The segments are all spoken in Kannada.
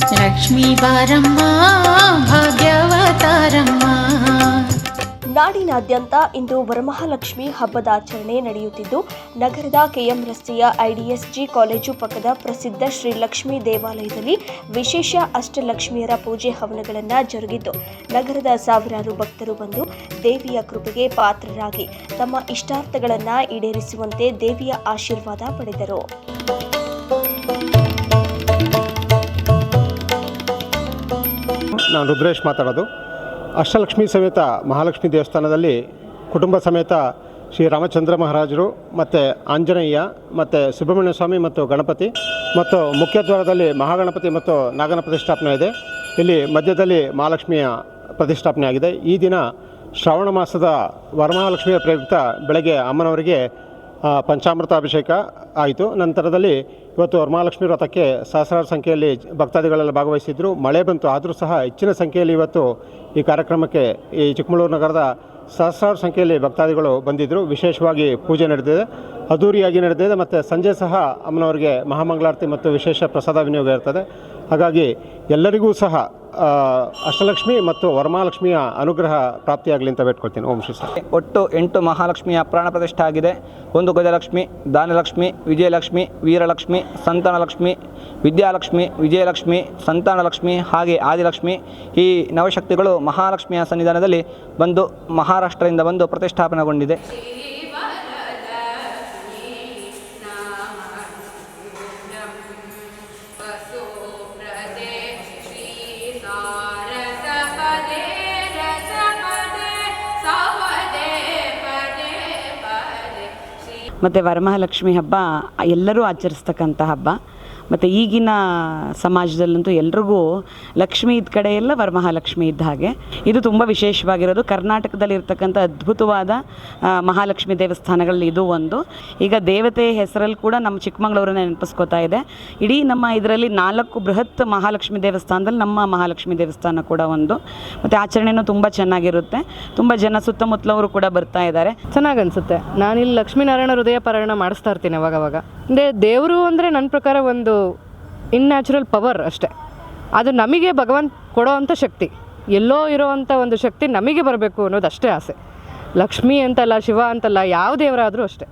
ಲಕ್ಷ್ಮೀ ಭಾಗ್ಯವತಾರಮ್ಮ. ನಾಡಿನಾದ್ಯಂತ ಇಂದು ವರಮಹಾಲಕ್ಷ್ಮಿ ಹಬ್ಬದ ಆಚರಣೆ ನಡೆಯುತ್ತಿದ್ದು, ನಗರದ ಕೆಎಂ ರಸ್ತೆಯ ಐಡಿಎಸ್ಜಿ ಕಾಲೇಜು ಪಕ್ಕದ ಪ್ರಸಿದ್ಧ ಶ್ರೀ ಲಕ್ಷ್ಮೀ ದೇವಾಲಯದಲ್ಲಿ ವಿಶೇಷ ಅಷ್ಟಲಕ್ಷ್ಮಿಯರ ಪೂಜೆ ಹವನಗಳನ್ನು ಜರುಗಿದ್ದು ನಗರದ ಸಾವಿರಾರು ಭಕ್ತರು ಬಂದು ದೇವಿಯ ಕೃಪೆಗೆ ಪಾತ್ರರಾಗಿ ತಮ್ಮ ಇಷ್ಟಾರ್ಥಗಳನ್ನು ಈಡೇರಿಸುವಂತೆ ದೇವಿಯ ಆಶೀರ್ವಾದ ಪಡೆದರು. ನಾನು ರುದ್ರೇಶ್ ಮಾತಾಡೋದು. ಅಷ್ಟಲಕ್ಷ್ಮಿ ಸಮೇತ ಮಹಾಲಕ್ಷ್ಮಿ ದೇವಸ್ಥಾನದಲ್ಲಿ ಕುಟುಂಬ ಸಮೇತ ಶ್ರೀ ರಾಮಚಂದ್ರ ಮಹಾರಾಜರು ಮತ್ತು ಆಂಜನೇಯ ಮತ್ತು ಸುಬ್ರಹ್ಮಣ್ಯ ಸ್ವಾಮಿ ಮತ್ತು ಗಣಪತಿ ಮತ್ತು ಮುಖ್ಯ ದ್ವಾರದಲ್ಲಿ ಮಹಾಗಣಪತಿ ಮತ್ತು ನಾಗನ ಪ್ರತಿಷ್ಠಾಪನೆ ಇದೆ. ಇಲ್ಲಿ ಮಧ್ಯದಲ್ಲಿ ಮಹಾಲಕ್ಷ್ಮಿಯ ಪ್ರತಿಷ್ಠಾಪನೆ ಆಗಿದೆ. ಈ ದಿನ ಶ್ರಾವಣ ಮಾಸದ ವರಮಹಾಲಕ್ಷ್ಮಿಯ ಪ್ರಯುಕ್ತ ಬೆಳಗ್ಗೆ ಅಮ್ಮನವರಿಗೆ ಪಂಚಾಮೃತ ಅಭಿಷೇಕ ಆಯಿತು. ನಂತರದಲ್ಲಿ ಇವತ್ತು ವರಮಹಾಲಕ್ಷ್ಮಿ ವ್ರತಕ್ಕೆ ಸಹಸ್ರಾರು ಸಂಖ್ಯೆಯಲ್ಲಿ ಭಕ್ತಾದಿಗಳೆಲ್ಲ ಭಾಗವಹಿಸಿದ್ರು. ಮಳೆ ಬಂತು, ಆದರೂ ಸಹ ಹೆಚ್ಚಿನ ಸಂಖ್ಯೆಯಲ್ಲಿ ಇವತ್ತು ಈ ಕಾರ್ಯಕ್ರಮಕ್ಕೆ ಈ ಚಿಕ್ಕಮಗಳೂರು ನಗರದ ಸಹಸ್ರಾರು ಸಂಖ್ಯೆಯಲ್ಲಿ ಭಕ್ತಾದಿಗಳು ಬಂದಿದ್ದರು ವಿಶೇಷವಾಗಿ ಪೂಜೆ ನಡೆದಿದೆ, ಅದ್ದೂರಿಯಾಗಿ ನಡೆದಿದೆ. ಮತ್ತು ಸಂಜೆ ಸಹ ಅಮ್ಮನವರಿಗೆ ಮಹಾಮಂಗಳಾರತಿ ಮತ್ತು ವಿಶೇಷ ಪ್ರಸಾದ ವಿನಿಯೋಗ ಇರ್ತದೆ. ಹಾಗಾಗಿ ಎಲ್ಲರಿಗೂ ಸಹ ಅಷ್ಟಲಕ್ಷ್ಮಿ ಮತ್ತು ವರಮಹಾಲಕ್ಷ್ಮಿಯ ಅನುಗ್ರಹ ಪ್ರಾಪ್ತಿಯಾಗಲಿ ಅಂತ ಬೇಡ್ಕೊಳ್ತೀನಿ. ಓಂ ಶ್ರೀ ಸರ್ ಒಟ್ಟು ಎಂಟು ಮಹಾಲಕ್ಷ್ಮಿಯ ಪ್ರಾಣ ಪ್ರತಿಷ್ಠೆ ಆಗಿದೆ. ಒಂದು ಗಜಲಕ್ಷ್ಮಿ, ದಾನಲಕ್ಷ್ಮಿ, ವಿಜಯಲಕ್ಷ್ಮಿ, ವೀರಲಕ್ಷ್ಮಿ, ಸಂತಾನಲಕ್ಷ್ಮಿ, ವಿದ್ಯಾಲಕ್ಷ್ಮಿ, ವಿಜಯಲಕ್ಷ್ಮಿ, ಸಂತಾನಲಕ್ಷ್ಮಿ, ಹಾಗೆ ಆದಿಲಕ್ಷ್ಮಿ ಈ ನವಶಕ್ತಿಗಳು ಮಹಾಲಕ್ಷ್ಮಿಯ ಸನ್ನಿಧಾನದಲ್ಲಿ ಬಂದು ಮಹಾರಾಷ್ಟ್ರದಿಂದ ಬಂದು ಪ್ರತಿಷ್ಠಾಪನೆಗೊಂಡಿದೆ. ಮತ್ತು ವರಮಹಾಲಕ್ಷ್ಮಿ ಹಬ್ಬ ಎಲ್ಲರೂ ಆಚರಿಸ್ತಕ್ಕಂಥ ಹಬ್ಬ. ಮತ್ತು ಈಗಿನ ಸಮಾಜದಲ್ಲಂತೂ ಎಲ್ರಿಗೂ ಲಕ್ಷ್ಮಿ ಇದ್ದ ಕಡೆ ಎಲ್ಲ ವರಮಹಾಲಕ್ಷ್ಮಿ ಇದ್ದ ಹಾಗೆ. ಇದು ತುಂಬ ವಿಶೇಷವಾಗಿರೋದು. ಕರ್ನಾಟಕದಲ್ಲಿ ಇರ್ತಕ್ಕಂಥ ಅದ್ಭುತವಾದ ಮಹಾಲಕ್ಷ್ಮಿ ದೇವಸ್ಥಾನಗಳಲ್ಲಿ ಇದು ಒಂದು. ಈಗ ದೇವತೆ ಹೆಸರಲ್ಲಿ ಕೂಡ ನಮ್ಮ ಚಿಕ್ಕಮಗಳೂರನ್ನ ನೆನಪಿಸ್ಕೋತಾ ಇದೆ. ಇಡೀ ನಮ್ಮ ಇದರಲ್ಲಿ ನಾಲ್ಕು ಬೃಹತ್ ಮಹಾಲಕ್ಷ್ಮಿ ದೇವಸ್ಥಾನದಲ್ಲಿ ನಮ್ಮ ಮಹಾಲಕ್ಷ್ಮಿ ದೇವಸ್ಥಾನ ಕೂಡ ಒಂದು. ಮತ್ತು ಆಚರಣೆಯೂ ತುಂಬ ಚೆನ್ನಾಗಿರುತ್ತೆ. ತುಂಬ ಜನ ಸುತ್ತಮುತ್ತಲವರು ಕೂಡ ಬರ್ತಾ ಇದ್ದಾರೆ. ಚೆನ್ನಾಗಿ ಅನಿಸುತ್ತೆ ನಾನಿಲ್ಲಿ ಲಕ್ಷ್ಮೀನಾರಾಯಣ ಹೃದಯ ಪಾರಾಯಣ ಮಾಡಿಸ್ತಾ ಇರ್ತೀನಿ ಅವಾಗವಾಗ. ಅವಾಗ ಅಂದರೆ ದೇವರು ಅಂದರೆ ನನ್ನ ಪ್ರಕಾರ ಒಂದು ಇನ್ಯಾಚುರಲ್ ಪವರ್ ಅಷ್ಟೇ. ಅದು ನಮಗೆ ಭಗವಂತ ಕೊಡೋ ಅಂಥ ಶಕ್ತಿ. ಎಲ್ಲೋ ಇರೋವಂಥ ಒಂದು ಶಕ್ತಿ ನಮಗೆ ಬರಬೇಕು ಅನ್ನೋದು ಅಷ್ಟೇ ಆಸೆ. ಲಕ್ಷ್ಮಿ ಅಂತಲ್ಲ, ಶಿವ ಅಂತಲ್ಲ, ಯಾವ ದೇವರಾದರೂ ಅಷ್ಟೇ.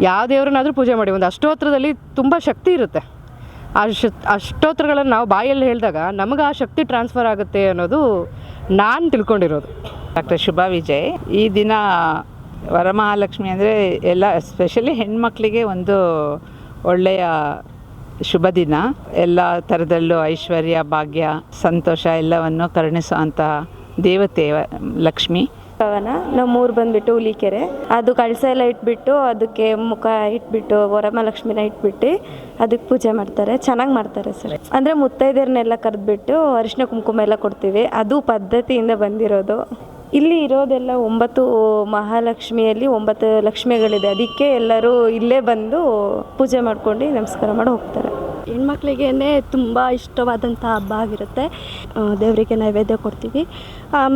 ಯಾವ ದೇವರನ್ನಾದರೂ ಪೂಜೆ ಮಾಡಿ. ಒಂದು ಅಷ್ಟೋತ್ರದಲ್ಲಿ ತುಂಬ ಶಕ್ತಿ ಇರುತ್ತೆ. ಆ ಶ, ಅಷ್ಟೋತ್ರಗಳನ್ನು ನಾವು ಬಾಯಲ್ಲಿ ಹೇಳಿದಾಗ ನಮಗೆ ಆ ಶಕ್ತಿ ಟ್ರಾನ್ಸ್ಫರ್ ಆಗುತ್ತೆ ಅನ್ನೋದು ನಾನು ತಿಳ್ಕೊಂಡಿರೋದು. ಡಾಕ್ಟರ್ ಶುಭಾ ವಿಜಯ್, ಈ ದಿನ ವರಮಹಾಲಕ್ಷ್ಮಿ ಅಂದರೆ ಎಲ್ಲ ಎಸ್ಪೆಷಲಿ ಹೆಣ್ಮಕ್ಳಿಗೆ ಒಂದು ಒಳ್ಳೆಯ ಶುಭ ದಿನ ಎಲ್ಲ ಥರದಲ್ಲೂ ಐಶ್ವರ್ಯ, ಭಾಗ್ಯ, ಸಂತೋಷ ಎಲ್ಲವನ್ನು ಕರುಣಿಸುವಂತಹ ದೇವತೆ ಲಕ್ಷ್ಮಿ. ಪವನ ನಮ್ಮೂರು ಬಂದ್ಬಿಟ್ಟು ಹುಲಿಕೆರೆ. ಅದು ಕಳಸ ಎಲ್ಲ ಇಟ್ಬಿಟ್ಟು ಅದಕ್ಕೆ ಮುಖ ಇಟ್ಬಿಟ್ಟು, ವರಮಹಾಲಕ್ಷ್ಮಿನ ಇಟ್ಬಿಟ್ಟು ಅದಕ್ಕೆ ಪೂಜೆ ಮಾಡ್ತಾರೆ. ಚೆನ್ನಾಗಿ ಮಾಡ್ತಾರೆ ಸರ್. ಅಂದರೆ ಮುತ್ತೈದೆಯರನ್ನೆಲ್ಲ ಕರೆದ್ಬಿಟ್ಟು ಅರಿಶಿನ ಕುಂಕುಮ ಎಲ್ಲ ಕೊಡ್ತೀವಿ. ಅದು ಪದ್ಧತಿಯಿಂದ ಬಂದಿರೋದು. ಇಲ್ಲಿ ಇರೋದೆಲ್ಲ ಒಂಬತ್ತು ಮಹಾಲಕ್ಷ್ಮಿಯಲ್ಲಿ ಒಂಬತ್ತು ಲಕ್ಷ್ಮಿಗಳಿದೆ. ಅದಕ್ಕೆ ಎಲ್ಲರೂ ಇಲ್ಲೇ ಬಂದು ಪೂಜೆ ಮಾಡ್ಕೊಂಡು ನಮಸ್ಕಾರ ಮಾಡಿ ಹೋಗ್ತಾರೆ. ಹೆಣ್ಮಕ್ಳಿಗೇ ತುಂಬ ಇಷ್ಟವಾದಂಥ ಹಬ್ಬ ಆಗಿರುತ್ತೆ. ದೇವರಿಗೆ ನೈವೇದ್ಯ ಕೊಡ್ತೀವಿ.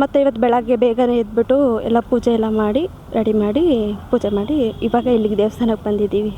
ಮತ್ತು ಇವತ್ತು ಬೆಳಗ್ಗೆ ಬೇಗನೆ ಎದ್ಬಿಟ್ಟು ಎಲ್ಲ ಪೂಜೆ ಎಲ್ಲ ಮಾಡಿ, ರೆಡಿ ಮಾಡಿ ಪೂಜೆ ಮಾಡಿ ಇವಾಗ ಇಲ್ಲಿಗೆ ದೇವಸ್ಥಾನಕ್ಕೆ ಬಂದಿದ್ದೀವಿ.